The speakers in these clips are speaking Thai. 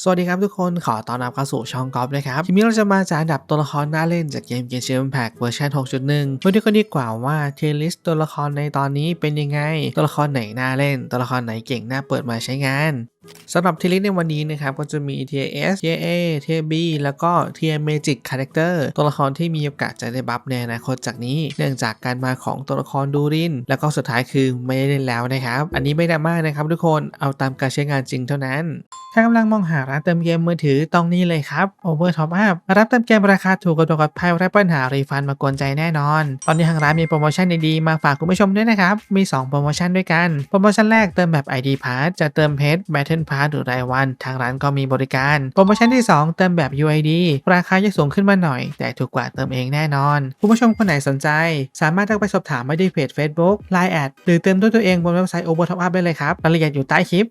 สวัสดีครับทุกคนขอต้อนรับเข้าสู่ช่องกอล์ฟนะครับทีนี้เราจะมาจัดอันดับตัวละครน่าเล่นจากเกมเกมเชมแพ็กเวอร์ชัน6.1มาดูกันดีกว่าว่าเทลิสตัวละครในตอนนี้เป็นยังไง ตัวละครไหนน่าเล่น ตัวละครไหนเก่งน่าเปิดมาใช้งาน สำหรับทีลิสในวันนี้นะครับก็จะมี TS TA TB แล้วก็ TM Magic Character ตัวละครที่มีโอกาสจะได้บัฟในอนาคตจากนี้ เนื่องจากการมาของตัวละครดูริน แล้วก็สุดท้ายคือไม่ได้เล่นแล้วนะครับ อันนี้ไม่ดราม่านะครับทุกคนเอาตามการใช้งานจริงเท่านั้น ถ้ากำลังมองหาร้านเติมเกมมือถือต้องนี่เลยครับ Over Top Up รับเติมเกมราคาถูกกระโดดกับภัยไร้ปัญหารีฟันมากวนใจแน่นอน ตอนนี้ทางร้านมีโปรโมชั่นดีๆมาฝากคุณผู้ชมด้วยนะครับมี 2 โปรโมชั่นด้วยกันโปรโมชั่นแรกเติมแบบ ID Pass จะเติมเพชร Battle Pass หรือรายวัน ทางร้านก็มีบริการ โปรโมชั่นที่ 2 เติมแบบ UID ราคาจะสูงขึ้นมาหน่อย แต่ถูกกว่าเติมเองแน่นอนคุณผู้ชมคนไหนสนใจ สามารถทักไปสอบถามไมาที่เพจ Facebook Line แอดหรือเติมด้วยตัวเองบนเว็บไซต์ Over Top Up ได้เลยครับรายละเอียดอยู่ใต้คลิป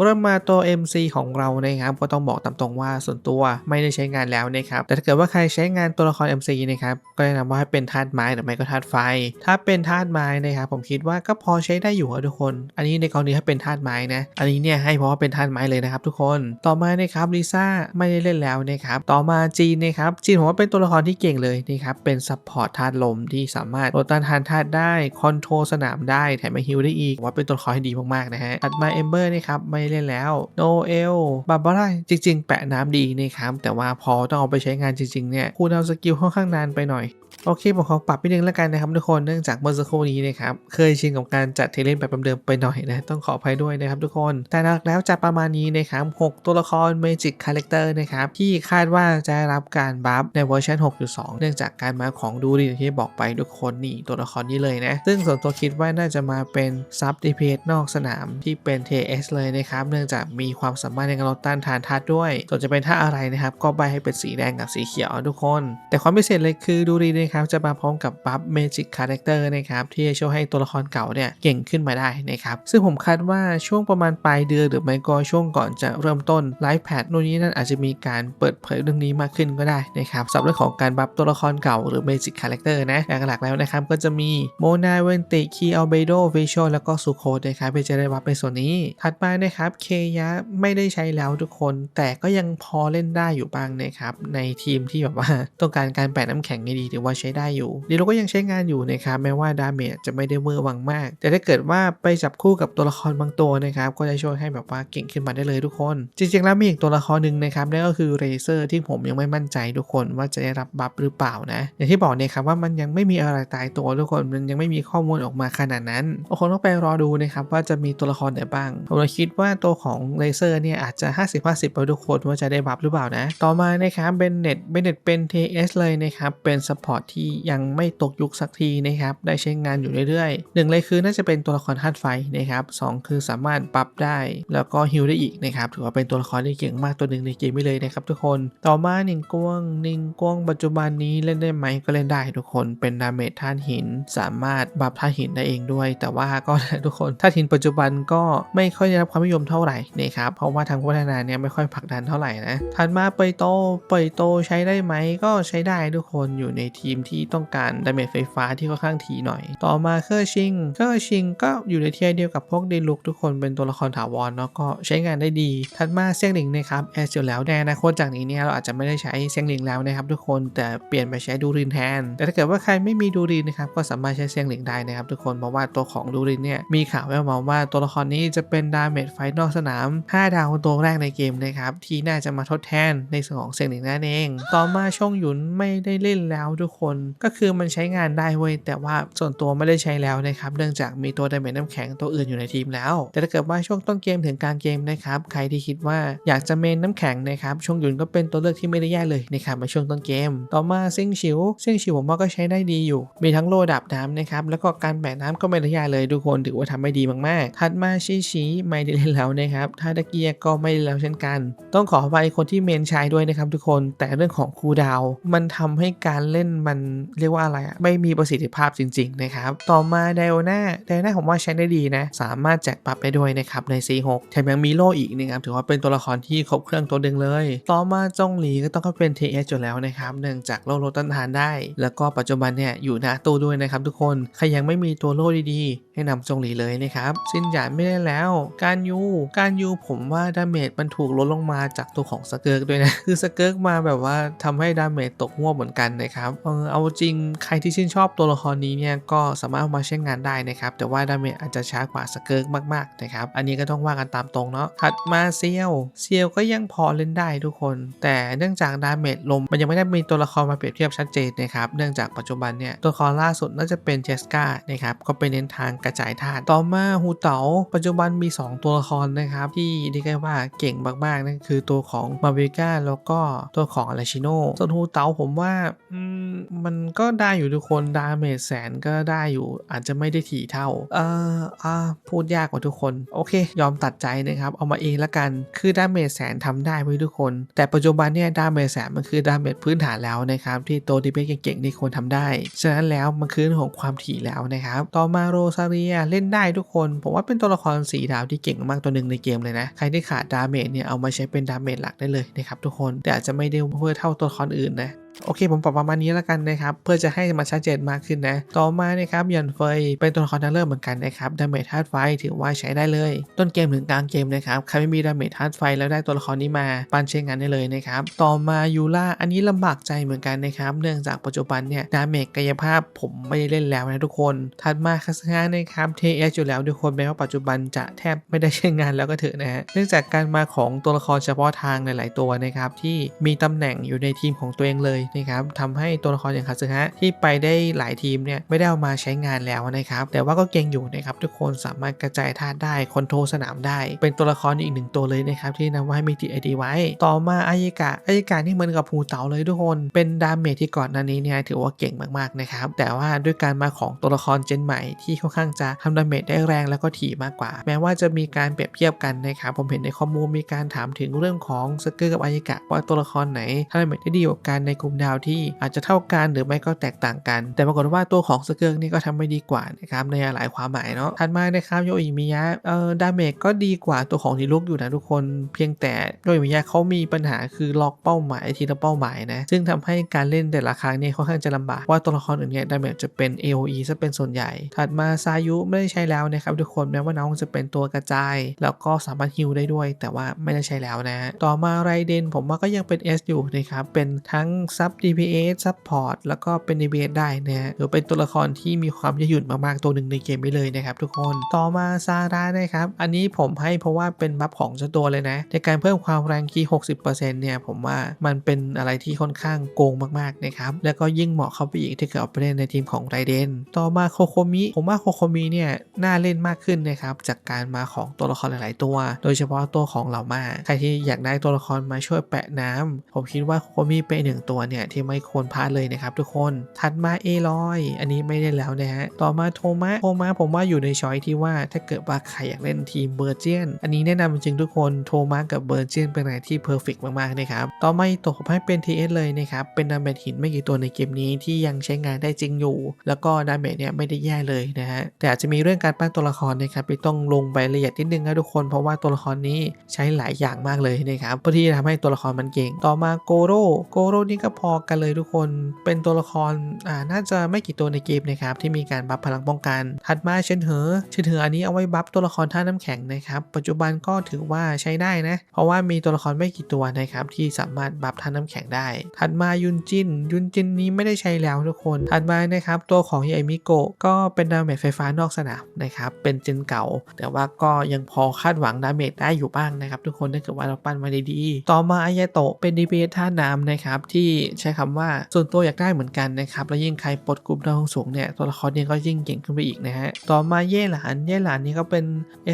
เริ่มมาตัว MC ของเรานะครับก็ต้องบอกตามตรงว่าส่วนตัวไม่ได้ใช้งานแล้วนะครับแต่ถ้าเกิดว่าใครใช้งานตัวละคร MC นะครับก็แนะนำว่าให้เป็นธาตุไม้หรือไม่ก็ธาตุไฟ ถ้าเป็นธาตุไม้นะครับผมคิดว่าก็พอใช้ได้อยู่ครับทุกคน อันนี้ในกรณีถ้าเป็นธาตุไม้นะอันนี้เนี่ยให้เพราะว่าเป็นธาตุไม้เลยนะครับทุกคนต่อมานะครับลิซ่าไม่ได้เล่นแล้วนะครับต่อมาจีนนะครับจีนผมว่าเป็นตัวละครที่เก่งเลยนะครับเป็นซัพพอร์ตธาตุลมที่สามารถลดต้านทานธาตุได้คอนโทรลสนามได้แถมมาฮิลได้อีกว่าเป็นตัวละครที่ดีมากๆนะฮะถัดมาเอมเบอร์นะครับไม่เล่นแล้วโนเอลบาบาร่าจริง ๆ แปะน้ำดีนะครับแต่ว่าพอต้องเอาไปใช้งานจริงๆเนี่ยคูลดาวสกิลค่อนข้างนานไปหน่อย โอเคผมขอปรับนิดนึงแล้วกันนะครับทุกคนเนื่องจากเมื่อสักครู่นี้นะครับเคยชินกับการจัดเทเลนแบบเดิมๆไปหน่อยนะต้องขออภัยด้วยนะครับทุกคนแต่หลักแล้วจะประมาณนี้นะครับ6ตัวละคร Magic Character นะครับที่คาดว่าจะรับการบัฟในเวอร์ชัน6.2 เนื่องจากการมาของดูดีที่บอกไปทุกคนนี่ตัวละครนี้เลยนะซึ่งส่วนตัวคิดว่าน่าจะมาเป็นซับดีเพจนอกสนามที่เป็น TS เลยนะครับเนื่องจากมีความสามารถในการลดต้านทานธาตุด้วยส่วนจะเป็นท่าอะไรนะครับก็ใบให้เป็นสีแดงกับสีเขียวทุกคน แต่ความพิเศษเลยคือดูดีนะครับจะมาพร้อมกับบัฟ Magic Character นะครับที่จะช่วยให้ตัวละครเก่าเนี่ยเก่งขึ้นมาได้นะครับซึ่งผมคาดว่าช่วงประมาณปลายเดือนหรือไม่ก็ช่วงก่อนจะเริ่มต้นไลฟ์แพดนู่นนี่นั่นอาจจะมีการเปิดเผยเรื่องนี้มากขึ้นก็ได้นะครับสำหรับเรื่องของการบัฟตัวละครเก่าหรือ Magic Character นะแต่หลักๆแล้วนะครับก็จะมีโมนาเวนติคีอัลเบโดเวชลแล้วก็ซูโคนะครับเพื่อจะได้บัฟในส่วนนี้ ถัดมานะครับเคยะไม่ได้ใช้แล้วทุกคน แต่ก็ยังพอเล่นได้อยู่บ้างนะครับในทีมที่แบบว่าต้องการการแปะน้ำแข็งดีๆถือว่าใช้ได้อยู่ดีโลก็ยังใช้งานอยู่นะครับแม้ว่าดาเมจจะไม่ได้เวอร์วังมาก แต่ถ้าเกิดว่าไปจับคู่กับตัวละครบางตัวนะครับก็จะช่วยให้แบบว่าเก่งขึ้นมาได้เลยทุกคน จริงๆแล้วมีอีกตัวละครหนึ่งนะครับนั่นก็คือเรเซอร์ที่ผมยังไม่มั่นใจทุกคนว่าจะได้รับบัฟหรือเปล่านะ อย่างที่บอกเนี่ยครับว่ามันยังไม่มีอะไรตายตัวทุกคนมันยังไม่มีข้อมูลออกมาขนาดนั้นทุกคนต้องไปรอดูนะครับว่าจะมีตัวละครไหนบ้างผมเลยคิดว่าตัวของเรเซอร์เนี่ยอาจจะ 50-50ไปทุกคนว่าจะได้บัฟหรือเปล่านะ ต่อมานะครับเบนเน็ตเบนเน็ตเป็น TS เลยนะครับเป็นซัพพอร์ตที่ยังไม่ตกยุคสักทีนะครับได้ใช้งานอยู่เรื่อยๆหนึ่งเลยคือน่าจะเป็นตัวละครธาตุไฟนะครับสองคือสามารถปรับได้ แล้วก็ฮิลได้อีกนะครับถือว่าเป็นตัวละครที่เก่งมากตัวหนึ่งในเกมไปเลยนะครับทุกคนต่อมาหนิงกวงนิงกวงปัจจุบันนี้เล่นได้ไหมก็เล่นได้ทุกคนเป็นดาเมจธาตุหิน สามารถบัฟธาตุหินได้เองด้วย แต่ว่าก็ทุกคนธาตุหินปัจจุบันก็ไม่ค่อยได้รับความนิยมเท่าไหร่นะครับเพราะว่าทางพัฒนาเนี่ยไม่ค่อยผลักดันเท่าไหร่นะถัดมาเปยโตเปยโตใช้ได้ไหมก็ใช้ได้ทุกคนอยู่ในทีมที่ต้องการดาเมจไฟฟ้าที่ค่อนข้างถี่หน่อย ต่อมาเคอร์ชิงเคอร์ชิงก็อยู่ในเทียร์เดียวกับพวกเดลุกทุกคนเป็นตัวละครถาวรเนาะก็ใช้งานได้ดี ถัดมาเซียงหลิงนะครับแอสอยู่แล้วในอนาคตจากนี้เนี่ยเราอาจจะไม่ได้ใช้เซียงหลิงแล้วนะครับทุกคนแต่เปลี่ยนไปใช้ดูรินแทน แต่ถ้าเกิดว่าใครไม่มีดูรินนะครับก็สามารถใช้เซียงหลิงได้นะครับทุกคนเพราะว่าตัวของดูรินเนี่ยมีข่าวแว่วมาว่าตัวละครนี้จะเป็นดาเมจไฟนอกสนาม 5 ดาวตัวแรกในเกมนะครับที่น่าจะมาทดแทนในส่วนของเซียงหลิงนั่นเอง ต่อมาช่องหยุนไม่ได้เล่นแล้วทุกคนก็คือมันใช้งานได้เว้ยแต่ว่าส่วนตัวไม่ได้ใช้แล้วนะครับเนื่องจากมีตัวดาเมจน้ำแข็งตัวอื่นอยู่ในทีมแล้ว แต่ถ้าเกิดว่าช่วงต้นเกมถึงกลางเกมนะครับใครที่คิดว่าอยากจะเมนน้ำแข็งนะครับช่วงหยุนก็เป็นตัวเลือกที่ไม่ได้แย่เลยนะครับมาช่วงต้นเกม ต่อมาซิงชิวซิงชิวผมว่าก็ใช้ได้ดีอยู่ มีทั้งโลดับน้ำนะครับแล้วก็การแบกน้ำก็ไม่ได้แย่เลยทุกคนถือว่าทำไม่ดีมากๆ ถัดมาชิชิไม่ได้เล่นแล้วนะครับทาตะเกียก็ไม่ได้แล้วเช่นกัน ต้องขออภัยคนที่เมนชายด้วยนะครับทุกคนแต่เรื่องของคูดาวมันทำให้การเล่นมันเรียกว่าอะไรอะไม่มีประสิทธิภาพจริง ๆ นะครับ ต่อมาไดโอนาไดโอนาผมว่าใช้ได้ดีนะ สามารถแจกปรับได้ด้วยนะครับใน C6 แถมยังมีโล่อีกนะครับถือว่าเป็นตัวละครที่ครบเครื่องตัวหนึ่งเลย ต่อมาจงหลีก็ต้องเข้าเป็น TS อยู่แล้วนะครับเนื่องจากโล่ลดต้านทานได้ แล้วก็ปัจจุบันเนี่ยอยู่หน้าตู้ด้วยนะครับทุกคนใครยังไม่มีตัวโล่ดีๆ ให้นำจงหลีเลยนะครับซินหยานไม่ได้แล้วการยูการยูผมว่าดาเมจมันถูกลดลงมาจากตัวของสเกิร์กด้วยนะคือสเกิร์กมาแบบว่าทำให้ดาเมจตกหัวเหมือนกันนะครับเออเอาจริงใครที่ชื่นชอบตัวละครนี้เนี่ยก็สามารถมาใช้งานได้นะครับ แต่ว่าดาเมจอาจจะช้ากว่าสเกิร์กมากๆนะครับ อันนี้ก็ต้องว่ากันตามตรงเนาะถัดมาเซียวเซียวก็ยังพอเล่นได้ทุกคน แต่เนื่องจากดาเมจลมมันยังไม่ได้มีตัวละครมาเปรียบเทียบชัดเจนนะครับเนื่องจากปัจจุบันเนี่ยตัวละครล่าสุดน่าจะเป็นเจสกานะครับก็ไปเน้นทางกระจายธาตุต่อมาฮูเต๋าปัจจุบันมี 2 ตัวละครนะครับที่เรียกได้ว่าเก่งมากๆนั่นคือตัวของมาเวกาแล้วก็ตัวของอาราชิโนส่วนฮูเต๋าผมว่าอืมมันก็ได้อยู่ทุกคนดาเมจแสนก็ได้อยู่ อาจจะไม่ได้ถี่เท่า เอ่ออ่าพูดยากกว่าทุกคน โอเค ยอมตัดใจนะครับ เอามาเองละกันคือดาเมจแสนทำได้ไว้ทุกคน แต่ปัจจุบันเนี่ยดาเมจแสนมันคือดาเมจพื้นฐานแล้วนะครับ ที่ตัวดีเบเก่งๆนี่ควรทำได้ ฉะนั้นแล้วมันคือเรื่องของความถี่แล้วนะครับ ต่อมาโรซาเรียเล่นได้ทุกคน ผมว่าเป็นตัวละครสีดาวที่เก่งมากตัวหนึ่งในเกมเลยนะ ใครที่ขาดดาเมจเนี่ยเอามาใช้เป็นดาเมจหลักได้เลยนะครับทุกคน แต่อาจจะไม่ได้เวอร์เท่าตัวละครอื่นนะ โอเคผมปรับประมาณนี้แล้วกันนะครับเพื่อจะให้มันชัดเจนมากขึ้นนะ ต่อมานะครับยันเฟยเป็นตัวละครนักเริ่มเหมือนกันนะครับดาเมจธาตุไฟถือว่าใช้ได้เลย ต้นเกมถึงกลางเกมนะครับใครไม่มีดาเมจธาตุไฟแล้วได้ตัวละครนี้มาปันใช้งานได้เลยนะครับต่อมายูล่าอันนี้ลำบากใจเหมือนกันนะครับเนื่องจากปัจจุบันเนี่ยดาเมจกายภาพผมไม่ได้เล่นแล้วนะทุกคนถัดมาคาสงานะครับเทเอสอยู่แล้วทุกคนแม้ว่าปัจจุบันจะแทบไม่ได้ใช้งานแล้วก็เถอะนะฮะเนื่องจากการมาของตัวละครเฉพาะทางหลาย ๆ ตัวนะครับที่มีตำแหน่งอยู่ในทีมของตัวเองเลยนะครับทำให้ตัวละครอย่างคาสึฮะที่ไปได้หลายทีมเนี่ยไม่ได้เอามาใช้งานแล้วนะครับแต่ว่าก็เก่งอยู่นะครับทุกคนสามารถกระจายธาตุได้คอนโทรลสนามได้ เป็นตัวละครอีกหนึ่งตัวเลยนะครับที่นำไว้ให้มีติไอดีไว้ ต่อมาอายกะอายกะนี่เหมือนกับภูเต๋าเลยทุกคนเป็นดาเมจที่ก่อนหน้านี้เนี่ยถือว่าเก่งมากๆนะครับแต่ว่าด้วยการมาของตัวละครเจนใหม่ที่ค่อนข้างจะทำดาเมจได้แรงแล้วก็ถี่มากกว่า แม้ว่าจะมีการเปรียบเทียบกันนะครับผมเห็นในข้อมูลมีการถามถึงเรื่องของสเกอร์กับอายกะว่าตัวละครไหนทำดาเมจได้ดีกว่ากันในกลุ่มดาวที่อาจจะเท่ากันหรือไม่ก็แตกต่างกัน แต่ปรากฏว่าตัวของสเกิร์กนี่ก็ทำไม่ดีกว่านะครับในหลายความหมายเนาะถัดมานะครับโยอิมิยะเอ่อดาเมจก็ดีกว่าตัวของทีลุกอยู่นะทุกคนเพียงแต่โยอิมิยะเขามีปัญหาคือล็อกเป้าหมายทีละเป้าหมายนะซึ่งทำให้การเล่นแต่ละครั้งเนี่ยค่อนข้างจะลำบากว่าตัวละครอื่นเนี่ยดาเมจจะเป็น AOE ซะเป็นส่วนใหญ่ ถัดมาซายุไม่ได้ใช้แล้วนะครับทุกคนแม้ว่าน้องจะเป็นตัวกระจาย แล้วก็สามารถฮิลได้ด้วย แต่ว่าไม่ได้ใช้แล้วนะ ต่อมาไรเดนผมว่าก็ยังเป็น S อยู่นะครับเป็นทั้งซซับพอร์ตแล้วก็เป็น DPS ได้นะฮะหรือเป็นตัวละครที่มีความยืดหยุ่นมากๆตัวหนึ่งในเกมไปเลยนะครับทุกคนต่อมาซาร่านะครับ อันนี้ผมให้เพราะว่าเป็นบัฟของเจ้าตัวเลยนะ ในการเพิ่มความแรงคีย์60%เนี่ยผมว่ามันเป็นอะไรที่ค่อนข้างโกงมากๆนะครับ แล้วก็ยิ่งเหมาะเข้าไปอีกที่เกิดเอาไปเล่นในทีมของไรเดนต่อมาโคโคมิผมว่าโคโคมิเนี่ยน่าเล่นมากขึ้นนะครับจากการมาของตัวละครหลาย ๆ ตัว โดยเฉพาะตัวของเหล่ามาใครที่อยากได้ตัวละครมาช่วยแปะน้ำผมคิดว่าโคโคมิเป็นหนึ่งตัวเนี่ยที่ไม่ควรพลาดเลยนะครับทุกคน ถัดมาเอลอย อันนี้ไม่ได้แล้วนะฮะ ต่อมาโทมะโทมะผมว่าอยู่ในช้อยที่ว่าถ้าเกิดว่าใครอยากเล่นทีมเบอร์เจียน อันนี้แนะนำจริงทุกคนโทมะกับเบอร์เจียนเป็นอะไรที่เพอร์เฟกมากๆนะครับ ต่อมาตกให้เป็น TS เลยนะครับ เป็นดาเมจหินไม่กี่ตัวในเกมนี้ที่ยังใช้งานได้จริงอยู่ แล้วก็ดาเมจเนี่ยไม่ได้แย่เลยนะฮะ แต่อาจจะมีเรื่องการปั้นตัวละครนะครับที่ต้องลงไปละเอียดนิดนึงนะทุกคน เพราะว่าตัวละครนี้ใช้หลายอย่างมากเลยนะครับเพื่อที่จะทำให้ตัวละครมันเก่ง ต่อมาโกโร่ โกโร่นี่ก็พอกันเลยทุกคน เป็นตัวละครอ่าน่าจะไม่กี่ตัวในเกมนะครับที่มีการบัฟพลังป้องกัน ถัดมาเชนเหอเชนเหออันนี้เอาไว้บัฟตัวละครท่าน้ำแข็งนะครับ ปัจจุบันก็ถือว่าใช้ได้นะ เพราะว่ามีตัวละครไม่กี่ตัวนะครับที่สามารถบัฟท่าน้ำแข็งได้ ถัดมายุนจิน ยุนจินนี้ไม่ได้ใช้แล้วทุกคน ถัดมานะครับตัวของยามิโกะก็เป็นดาเมจไฟฟ้านอกสนามนะครับเป็นเจนเก่า แต่ว่าก็ยังพอคาดหวังดาเมจได้อยู่บ้างนะครับทุกคนถ้าเกิดว่าเราปั้นมาด้ดีต่อมาอายาโตะเป็นดีเบท่าน้ำนะครับที่ใช้คำว่าส่วนตัวอยากได้เหมือนกันนะครับ แล้วยิ่งใครปลดกลุ่มดาวสูงเนี่ยตัวละครเนี่ยก็ยิ่งเก่งขึ้นไปอีกนะฮะ ต่อมาเย่หลานเย่หลานนี่ก็เป็น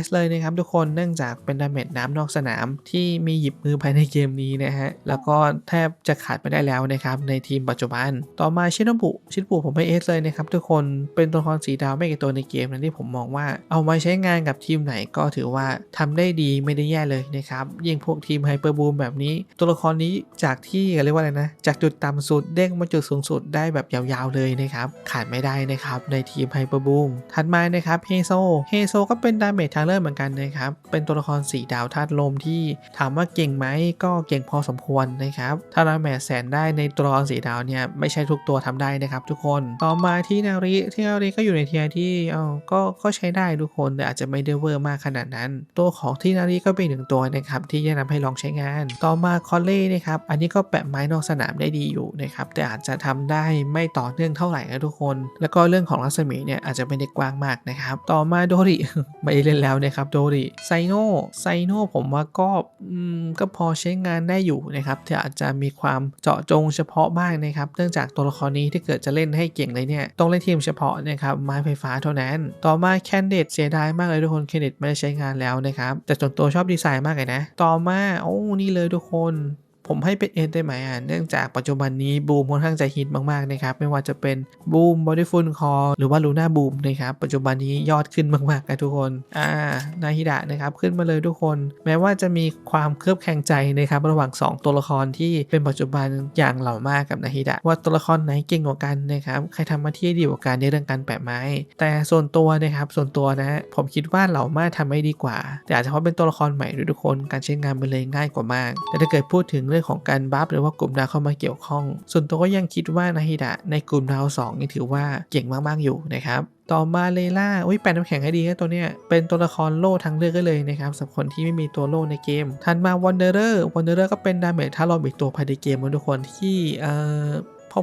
S เลยนะครับทุกคนเนื่องจากเป็นดาเมจน้ำนอกสนามที่มีหยิบมือภายในเกมนี้นะฮะ แล้วก็แทบจะขาดไม่ได้แล้วนะครับในทีมปัจจุบัน ต่อมาชินบุชินบุผมให้ S เลยนะครับทุกคนเป็นตัวละครสีดาวไม่กี่ตัวในเกมนั้นที่ผมมองว่าเอามาใช้งานกับทีมไหนก็ถือว่าทำได้ดีไม่ได้แย่เลยนะครับยิ่งพวกทีมไฮเปอร์บูมแบบนี้ ตัวละครนี้จากที่เรียกว่าอะไรนะจากจุดต่ำสุดเด้งมาจุดสูงสุดได้แบบยาวๆเลยนะครับขาดไม่ได้นะครับในทีมไฮเปอร์บูมถัดมานะครับเฮโซเฮโซก็เป็นดาเมจทางเลือกเหมือนกันนะครับเป็นตัวละครสีดาวธาตุลมที่ถามว่าเก่งไหมก็เก่งพอสมควรนะครับถ้าดาเมจแสนได้ในตัวละครสีดาวเนี่ยไม่ใช่ทุกตัวทำได้นะครับทุกคนต่อมาที่นาริที่นาริก็อยู่ในเทียร์ที่เออก็ก็ใช้ได้ทุกคนแต่อาจจะไม่ได้เวอร์มากขนาดนั้น ตัวของที่นาริก็เป็นหนึ่งตัวนะครับที่แนะนำให้ลองใช้งาน ต่อมาคอลเล่นะครับอันนี้ก็แปะไม้นอกสนามได้ดีอยู่นะครับแต่อาจจะทำได้ไม่ต่อเนื่องเท่าไหร่นะทุกคน แล้วก็เรื่องของรัศมีเนี่ยอาจจะไม่ได้กว้างมากนะครับ ต่อมาโดริ ไม่เล่นแล้วนะครับโดริไซโนไซโนผมว่าก็อืมก็พอใช้งานได้อยู่นะครับแต่อาจจะมีความเจาะจงเฉพาะบ้างนะครับ เนื่องจากตัวละครนี้ที่เกิดจะเล่นให้เก่งเลยเนี่ยต้องเล่นทีมเฉพาะนะครับไม้ไฟฟ้าเท่านั้น ต่อมาแคนเดตเสียดายมากเลยทุกคนแคนเดตไม่ได้ใช้งานแล้วนะครับแต่ส่วนตัวชอบดีไซน์มากเลยนะ ต่อมาโอ้นี่เลยทุกคน ผมให้เป็นเอ็นได้ไหมอะเนื่องจากปัจจุบันนี้บูมค่อนข้างจะฮิตมากๆนะครับไม่ว่าจะเป็นบูมบอดี้ฟูลคอหรือว่าลูน่าบูมนะครับปัจจุบันนี้ยอดขึ้นมากๆนะทุกคนอ่านาฮิดะนะครับขึ้นมาเลยทุกคน แม้ว่าจะมีความเคลือบแคลงใจนะครับระหว่าง 2 ตัวละครที่เป็นปัจจุบันอย่างเหล่ามากกับนาฮิดะว่าตัวละครไหนเก่งกว่ากันนะครับใครทำหน้าที่ดีกว่ากันในเรื่องการแปะไม้ แต่ส่วนตัวนะครับส่วนตัวนะผมคิดว่าเหล่ามาทำไม่ดีกว่า แต่อาจจะเพราะเป็นตัวละครใหม่ด้วยทุกคนการใช้งานมันเลยง่ายกว่ามาก แต่ถ้าเกิดพูดถึงเรื่องของการบัฟหรือว่ากลุ่มดาวเข้ามาเกี่ยวข้อง ส่วนตัวก็ยังคิดว่านาฮิดะในกลุ่มดาว2นี่ถือว่าเก่งมากๆอยู่นะครับต่อมาเลล่าอุ้ยแปลน้ำแข็งให้ดีนะตัวเนี้ย เป็นตัวละครโล่ทางเลือกก็เลยนะครับสำหรับคนที่ไม่มีตัวโล่ในเกมถัดมาวันเดอร์วันเดอร์ก็เป็นดาเมจถ้าเราอีกตัวภายในเกมนะทุกคนที่เอ่อ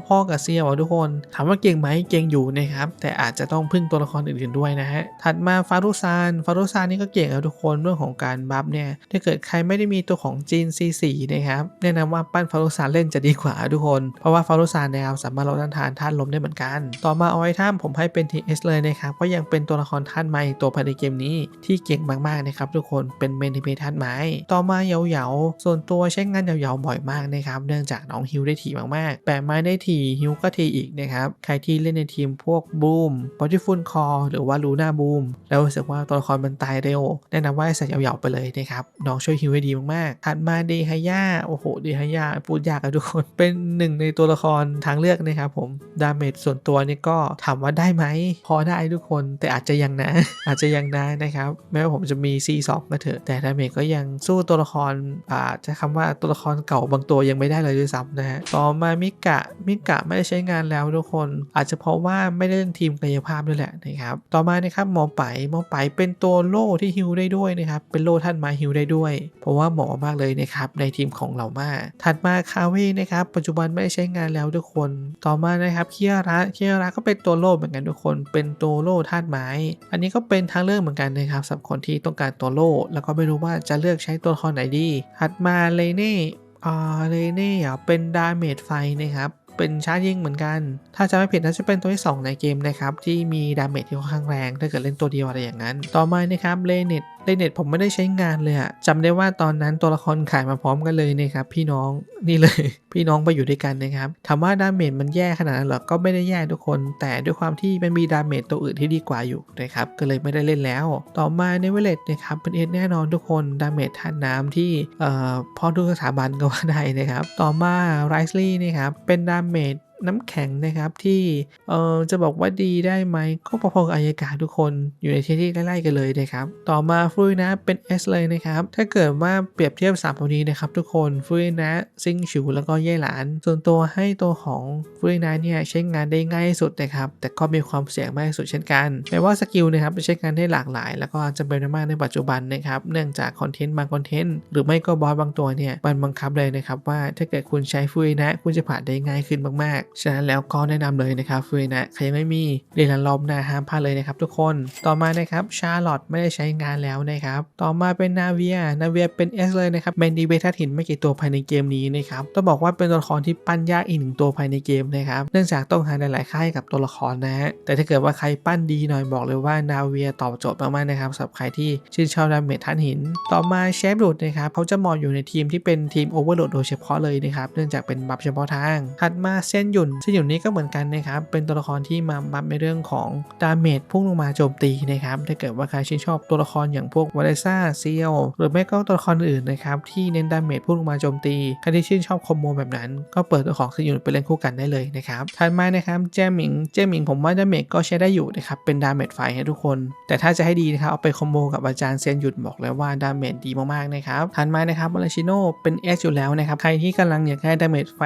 พ่อๆกับเซียวอะทุกคน ถามว่าเก่งไหมเก่งอยู่นะครับ แต่อาจจะต้องพึ่งตัวละครอื่นๆด้วยนะฮะ ถัดมาฟารุซาน ฟารุซานนี่ก็เก่งครับทุกคนเรื่องของการบัฟเนี่ย ถ้าเกิดใครไม่ได้มีตัวของจีน C4 นะครับ แนะนำว่าปั้นฟารุซานเล่นจะดีกว่าทุกคน เพราะว่าฟารุซานนะครับสามารถลดต้านทานธาตุลมได้เหมือนกัน ต่อมาเอาไว้ท่ามผมให้เป็น TS เลยนะครับ ก็ยังเป็นตัวละครธาตุไม้ตัวภายในเกมนี้ที่เก่งมากๆนะครับทุกคน เป็นเมนทีเพธาตุไม้ ต่อมาเหยาๆส่วนตัวใช้งานเหยาๆบ่อยมากนะครับ เนื่องจากน้องฮิวได้ถี่มากๆ แปะไม้ได้ถี่ฮิวก็ทีอีกนะครับ ใครที่เล่นในทีมพวกบูมบอดี้ฟูลคอหรือว่าลูน่าบูมแล้วรู้สึกว่าตัวละครมันตายเร็ว แนะนำว่าใส่เหยาๆไปเลยนะครับ น้องช่วยฮิวได้ดีมากๆถัดมาเดฮายาโอ้โหเดฮายาพูดยากอะทุกคน เป็นหนึ่งในตัวละครทางเลือกนะครับผม ดาเมจส่วนตัวนี่ก็ถามว่าได้ไหม พอได้ทุกคนแต่อาจจะยังนะ อาจจะยังนะนะครับ แม้ว่าผมจะมี C2 ก็เถอะ แต่ดาเมจก็ยังสู้ตัวละครอ่าจะคำว่าตัวละครเก่าบางตัวยังไม่ได้เลยด้วยซ้ำนะฮะ ต่อมามิกะมิกะไม่ได้ใช้งานแล้วทุกคน อาจจะเพราะว่าไม่ได้เล่นทีมกายภาพด้วยแหละนะครับต่อมานะครับหมอไปหมอไปเป็นตัวโล่ที่ฮิวได้ด้วยนะครับเป็นโล่ท่านไมาฮิวได้ด้วย เพราะว่าเหมาะมากเลยนะครับในทีมของเหล่ามา ถัดมาคาเว่นะครับปัจจุบันไม่ได้ใช้งานแล้วทุกคน ต่อมานะครับเคียระเคียระก็เป็นตัวโล่เหมือนกันทุกคน เป็นตัวโล่ธาตุไม้ อันนี้ก็เป็นทางเลือกเหมือนกันนะครับสำหรับคนที่ต้องการตัวโล่แล้วก็ไม่รู้ว่าจะเลือกใช้ตัวละครไหนดี ถัดมาเลเน่อ่าเลเน่อ่เป็นดาเมจไฟนะครับ เป็นชาร์จยิงเหมือนกัน ถ้าจะไม่ผิดน่าจะเป็นตัวที่ 2 ในเกมนะครับ ที่มีดาเมจที่ค่อนข้างแรง ถ้าเกิดเล่นตัวเดียวอะไรอย่างนั้น ต่อมานะครับเลเนต เลเน็ตผมไม่ได้ใช้งานเลยอะจำได้ว่าตอนนั้นตัวละครขายมาพร้อมกันเลยนะครับพี่น้องนี่เลย พี่น้องไปอยู่ด้วยกันนะครับถามว่าดาเมจมันแย่ขนาดนั้นหรอก็ไม่ได้แย่ทุกคน แต่ด้วยความที่มันมีดาเมจตัวอื่นที่ดีกว่าอยู่นะครับก็เลยไม่ได้เล่นแล้ว ต่อมาในเวเลตนะครับเป็นเอสแน่นอนทุกคนดาเมจทานน้ำที่เอ่อพอดูสถาบันก็ว่าได้นะครับต่อมาไรซ์ลี่นะครับเป็นดาเมจ น้ำแข็งนะครับที่เอ่อจะบอกว่าดีได้ไหมก็พอๆกับอายกาทุกคนอยู่ในที่ที่ไล่ๆกันเลยนะครับต่อมาฟุยนะเป็น S เลยนะครับถ้าเกิดว่าเปรียบเทียบ3ตัวนี้นะครับทุกคนฟุยนะซิงฉิวแล้วก็เย่หลาน ส่วนตัวให้ตัวของฟุยนะเนี่ยใช้งานได้ง่ายสุดนะครับแต่ก็มีความเสี่ยงมากที่สุดเช่นกันแม้ว่าสกิลนะครับใช้งานได้หลากหลาย แล้วก็จำเป็นมากในปัจจุบันนะครับเนื่องจากคอนเทนต์บางคอนเทนต์หรือไม่ก็บอสบางตัวเนี่ยมันบังคับเลยนะครับว่าถ้าเกิดคุณใช้ฟุยนะ คุณจะผ่านได้ง่ายขึ้นมากฉะนั้นแล้วก็แนะนำเลยนะครับฟรุยนะใครยังไม่มีเรียนรอบหน้าห้ามพลาดเลยนะครับทุกคน ต่อมานะครับชาร์ลอตไม่ได้ใช้งานแล้วนะครับ ต่อมาเป็นนาเวียนาเวียเป็น S เลยนะครับเมนดีเบทัหินไม่กี่ตัวภายในเกมนี้นะครับต้องบอกว่าเป็นตัวละครที่ปั้นยากอีกหนึ่งตัวภายในเกมนะครับเนื่องจากต้องหาหลายๆค่ายกับตัวละครนะฮะแต่ถ้าเกิดว่าใครปั้นดีหน่อยบอกเลยว่านาเวียตอบโจทย์มากๆนะครับสำหรับใครที่ชื่นชอบดาเมจท่านหิน ต่อมาเชฟดูดนะครับเขาจะเหมาะอยู่ในทีมที่เป็นทีมโอเวอร์โหลดโดยเฉพาะเลยนะครับเนื่องจากเป็นบัฟเฉพาะทางถัดมาเซนหยุนเซนหยุนนี้ก็เหมือนกันนะครับ เป็นตัวละครที่มาบัฟในเรื่องของดาเมจพุ่งลงมาโจมตีนะครับ ถ้าเกิดว่าใครชื่นชอบตัวละครอย่างพวกวาเลซ่าเซียวหรือไม่ก็ตัวละครอื่นนะครับที่เน้นดาเมจพุ่งลงมาโจมตีใครที่ชื่นชอบคอมโบแบบนั้น ก็เปิดตัวของเซนหยุนไปเล่นคู่กันได้เลยนะครับถัดมานะครับเจมิงเจมิงผมว่าดาเมจก็ใช้ได้อยู่นะครับเป็นดาเมจไฟให้ทุกคน แต่ถ้าจะให้ดีนะครับเอาไปคอมโบกับอาจารย์เซียนหยุดบอกเลยว่าดาเมจดีมากๆนะครับถัดมานะครับมาราชิโนเป็นเอสอยู่แล้วนะครับใครที่กำลังอยากได้ดาเมจไฟ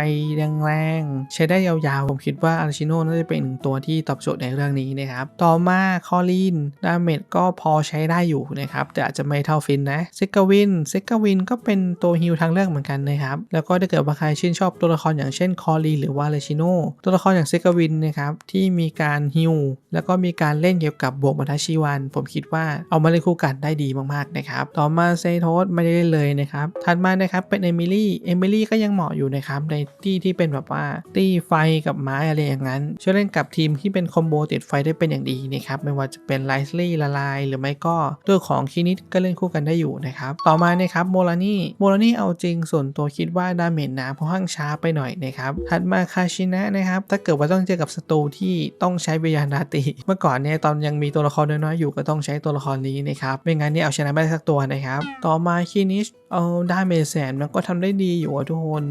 แรงๆใช้ได้ยาวๆ ผมคิดว่าอาราชิโนน่าจะเป็นหนึ่งตัวที่ตอบโจทย์ในเรื่องนี้นะครับ ต่อมาคอลีนดาเมจก็พอใช้ได้อยู่นะครับ แต่อาจจะไม่เท่าฟินนะเซกาวินเซกาวินก็เป็นตัวฮิลทางเลือกเหมือนกันนะครับ แล้วก็ถ้าเกิดว่าใครชื่นชอบตัวละครอย่างเช่นคอลีนหรือว่าอาราชิโนตัวละครอย่างเซกาวินนะครับที่มีการฮิลแล้วก็มีการเล่นเกี่ยวกับบวกมาทัชิวัน ผมคิดว่าเอามาเล่นคู่กันได้ดีมากๆนะครับต่อมาเซโทสไม่ได้เล่นเลยนะครับถัดมานะครับเป็นเอมิลี่เอมิลี่ก็ยังเหมาะอยู่นะครับในที่ที่เป็นแบบว่าตีไฟกับไม้อะไรอย่างนั้น ช่วยเล่นกับทีมที่เป็นคอมโบติดไฟได้เป็นอย่างดีนะครับ ไม่ว่าจะเป็นไลซ์ลี่ละลาย หรือไม่ก็ตัวของคินิดก็เล่นคู่กันได้อยู่นะครับ ต่อมานะครับโมลานี่โมลานี่เอาจริงส่วนตัวคิดว่าดาเมจน้ำค่อนข้างช้าไปหน่อยนะครับ ถัดมาคาชินะนะครับ ถ้าเกิดว่าต้องเจอกับศัตรูที่ต้องใช้วิญญาณนาตีเมื่อก่อนเนี่ยตอนยังมีตัวละครน้อยๆอยู่ก็ต้องใช้ตัวละครนี้นะครับ ไม่งั้นเนี่ยเอาชนะไม่ได้สักตัวนะครับ ต่อมาคินิชเอาดาเมจแสนมันก็ทำได้ดีอยู่ทุกคน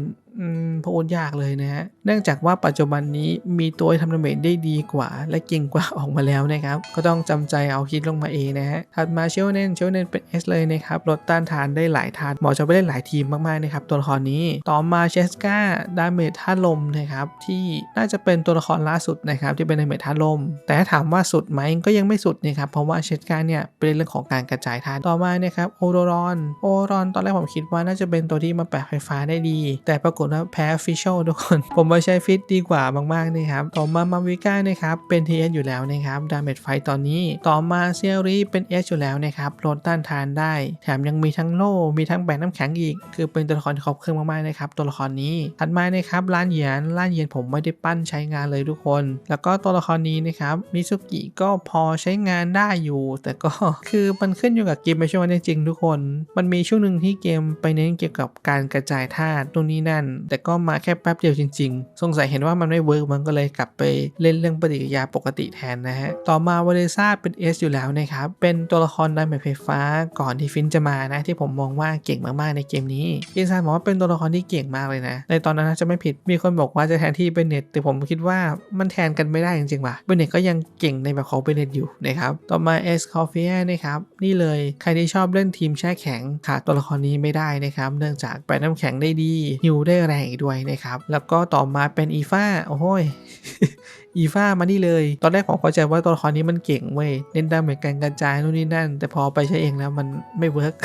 พูดยากเลยนะฮะ เนื่องจากว่าปัจจุบันนี้มีตัวทำดาเมจได้ดีกว่า และเก่งกว่าออกมาแล้วนะครับ ก็ต้องจำใจเอาคิดลงมาเองนะฮะ ถัดมาเชลเนนเชลเนนเป็น S เลยนะครับลดต้านทานได้หลายทานเหมาะจะไปเล่นหลายทีมมากๆนะครับตัวละครนี้ ต่อมาเชสกาดาเมจท่าลมนะครับที่น่าจะเป็นตัวละครล่าสุดนะครับที่เป็นดาเมจท่าลม แต่ถ้าถามว่าสุดไหมก็ยังไม่สุดนะครับเพราะว่าเชสกาเนี่ยเป็นเรื่องของการกระจายทานต่อมานะครับโอโดรอนโอโรอนตอนแรกผมคิดว่าน่าจะเป็นตัวที่มาแปะไฟฟ้าได้ดี แต่ปรากฏว่าแพ้ฟิชเชลทุกคน ผมว่าใช้ฟิตดีกว่ามากๆนะครับ ต่อมามาวิก้านะครับ เป็น TS อสอยู่แล้วนะครับดาเมจไฟตอนนี้ ต่อมาเซียรีเป็น S อสอยู่แล้วนะครับลดต้านทานได้ แถมยังมีทั้งโล่มีทั้งแบนน้ำแข็งอีก คือเป็นตัวละครที่ครบเครื่องมากๆนะครับตัวละครนี้ถัดมานะครับล้านเหยียนล้านเหยียนผมไม่ได้ปั้นใช้งานเลยทุกคน แล้วก็ตัวละครนี้นะครับมิซุกิก็พอใช้งานได้อยู่ แต่ก็คือมันขึ้นอยู่กับเกมไม่ใช่ว่าจริงๆทุกคน มันมีช่วงหนึ่งที่เกมไปเน้นเกี่ยวกับการกระจายธาตุตรงนี้นั่นแต่ก็มาแค่แป๊บเดียวจริง ๆ สงสัยเห็นว่ามันไม่เวิร์กมันก็เลยกลับไปเล่นเรื่องปฏิกิริยาปกติแทนนะฮะ ต่อมาวาเลซ่าเป็น S อยู่แล้วนะครับ เป็นตัวละครดาเมจไฟฟ้าก่อนที่ฟินจะมานะ ที่ผมมองว่าเก่งมากๆในเกมนี้กินซานบอกว่าเป็นตัวละครที่เก่งมากเลยนะ ในตอนนั้นนะจะไม่ผิดมีคนบอกว่าจะแทนที่เบนเน็ตแต่ผมคิดว่ามันแทนกันไม่ได้จริงๆว่ะเบนเน็ตก็ยังเก่งในแบบของเบนเน็ตอยู่นะครับต่อมาเอสคอฟเฟียนะครับนี่เลยใครที่ชอบเล่นทีมแช่แข็งขาดตัวละครนี้ไม่ได้นะครับเนื่องจากแปะน้ำแข็งได้ดีฮิวได้แรงอีกด้วยนะครับ แล้วก็ต่อมาเป็นอีฟ้า โอ้โหยอีฟ้ามานี่เลย ตอนแรกผมเข้าใจว่าตัวละครนี้มันเก่งเว้ยเล่นดาเมจการกระจายนู่นนี่นั่น แต่พอไปใช้เองแล้วมันไม่เวิร์ก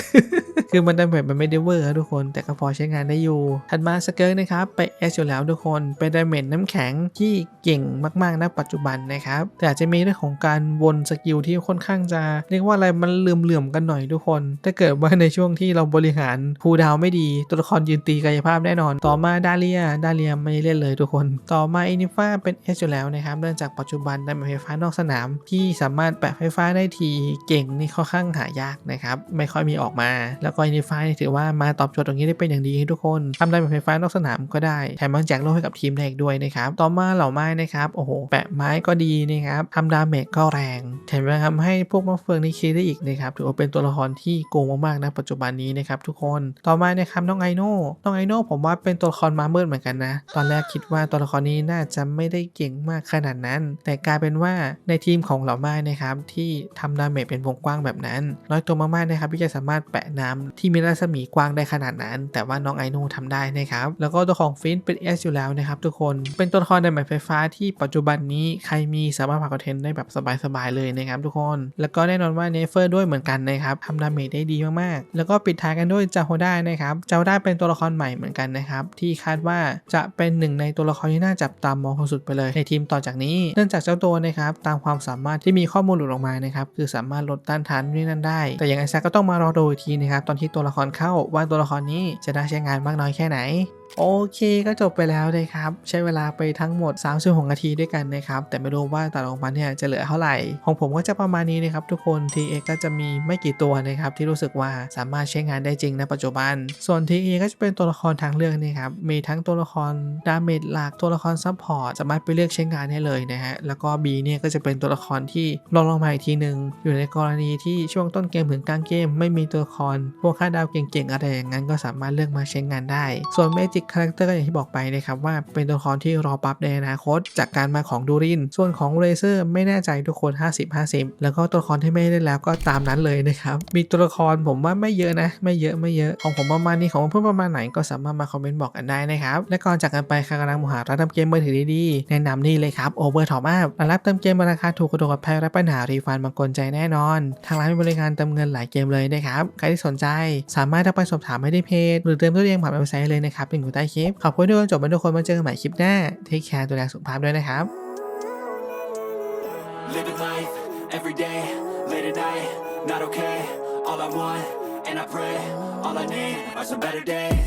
คือมันดาเมจมันไม่ได้เวอร์ครับทุกคน แต่ก็พอใช้งานได้อยู่ ถัดมาสเกิร์นะครับไปเอสอยู่แล้วทุกคนเป็นดาเมจน้ำแข็งที่เก่งมากๆณปัจจุบันนะครับแต่อาจจะมีเรื่องของการวนสกิลที่ค่อนข้างจะเรียกว่าอะไรมันเหลื่อมๆกันหน่อยทุกคน ถ้าเกิดว่าในช่วงที่เราบริหารคูดาวไม่ดี ตัวละครยืนตีกายภาพแน่นอน ต่อมาดาเลียดาเลียไม่เล่นเลยทุกคน ต่อมาอินิฟ้าเป็นเอสอยู่แล้วนะครับเนื่องจากปัจจุบันดาเมจไฟฟ้านอกสนาม ที่สามารถแปะไฟฟ้าได้ทีเก่งนี่ค่อนข้างหายากนะครับไม่ค่อยมีออกมา แล้วก็อินิฟานี่ถือว่ามาตอบโจทย์ตรงนี้ได้เป็นอย่างดีทุกคนทำดาเมจไฟฟ้านอกสนามก็ได้แถมยังแจกโล่ให้กับทีมได้อีกด้วยนะครับต่อมาเหล่าไม้นะครับโอ้โหแปะไม้ก็ดีนะครับทำดาเมจก็แรงแถมยังทำให้พวกมะเฟืองนี่คิดได้อีกนะครับถือว่าเป็นตัวละครที่โกงมากๆนะปัจจุบันนี้นะครับทุกคนต่อมานะครับน้องไอโน่น้องไอโน่ผมว่าเป็นตัวละครมามืดเหมือนกันนะ ตอนแรกคิดว่าตัวละครนี้น่าจะไม่ได้เก่งมากขนาดนั้น แต่กลายเป็นว่าในทีมของเหล่าไม้นะครับที่ทำดาเมจเป็นวงกว้างแบบนั้น น้อยตัวมากๆนะครับที่จะสามารถแปะน้ำที่มีรัศมีกว้างได้ขนาดนั้น แต่ว่าน้องไอโน่ทำได้นะครับแล้วก็ตัวของฟินเป็น S อสอยู่แล้วนะครับทุกคนเป็นตัวละครในแมปไฟฟ้าที่ปัจจุบันนี้ใครมีสามารถผลักคอนเทนต์ได้แบบสบายๆเลยนะครับทุกคน แล้วก็แน่นอนว่าเนเฟอร์ด้วยเหมือนกันนะครับทำดาเมจได้ดีมากๆ แล้วก็ปิดท้ายกันด้วยจาโฮด้านะครับจาโฮด้าเป็นตัวละครใหม่เหมือนกันนะครับที่คาดว่าจะเป็นหนึ่งในตัวละครที่น่าจับตามองสุดไปเลยในทีมตอจากนี้เนื่องจากเจ้าตัวนะครับตามความสามารถที่มีข้อมูลหลุดออกมานะครับคือสามารถลดต้านทานนี่นั่นได้ แต่อย่างไรซคก็ต้องมารอดูอีกทีนะครับตอนที่ตัวละครเข้าว่าตัวละครนี้จะได้ใช้งานมากน้อยแค่ไหนโอเคก็จบไปแล้วนะครับ ใช้เวลาไปทั้งหมด36นาทีด้วยกันนะครับ แต่ไม่รู้ว่าตัดออกมาเนี่ยจะเหลือเท่าไหร่ ของผมก็จะประมาณนี้นะครับทุกคน TX ก็จะมีไม่กี่ตัวนะครับ ที่รู้สึกว่าสามารถใช้งานได้จริงในปัจจุบัน ส่วน TE ก็จะเป็นตัวละครทางเลือกนะครับ มีทั้งตัวละครดาเมจหลักตัวละครซัพพอร์ตสามารถไปเลือกใช้งานได้เลยนะฮะแล้วก็ B เนี่ยก็จะเป็นตัวละครที่รองลองมาอีกทีหนึ่งอยู่ในกรณีที่ช่วงต้นเกมถึงกลางเกม ไม่มีตัวละครพวกค่าดาวเก่งๆอะไรอย่างนั้นก็สามารถเลือกมาใช้งานได้ ส่วน Magic Character ก็อย่างที่บอกไปนะครับว่าเป็นตัวละครที่รอปรับในอนาคต จากการมาของดูริน ส่วนของเรเซอร์ไม่แน่ใจทุกคน 50-50 แล้วก็ตัวละครที่ไม่ได้แล้วก็ตามนั้นเลยนะครับ มีตัวละครผมว่าไม่เยอะนะ ไม่เยอะไม่เยอะ ของผมประมาณนี้ของเพื่อนประมาณไหนก็สามารถมาคอมเมนต์บอกกันได้นะครับ และก่อนจากกันไปใครกำลังมหาร้านทำเกมมือถือดีๆแนะนำนี่เลยครับ Over Top Up ร้านรับเติมเกมราคาถูกกระโดดกับแพงและปัญหารีฟันบางกลใจแน่นอน ทางร้านมีบริการเติมเงินหลายเกมเลยนะครับใครที่สนใจ สามารถทักไปสอบถามไม่ได้เพจหรือเติมตัวเองผ่านเว็บไซต์เลยนะครับอยู่ใต้คลิป ขอบคุณทุกคนจบไปทุกคนมาเจอกันใหม่คลิปหน้าเทคแคร์ดูแลสุขภาพด้วยนะครับ Living life, every day, late at night, not okay. All I want, and I pray, all I need are some better days.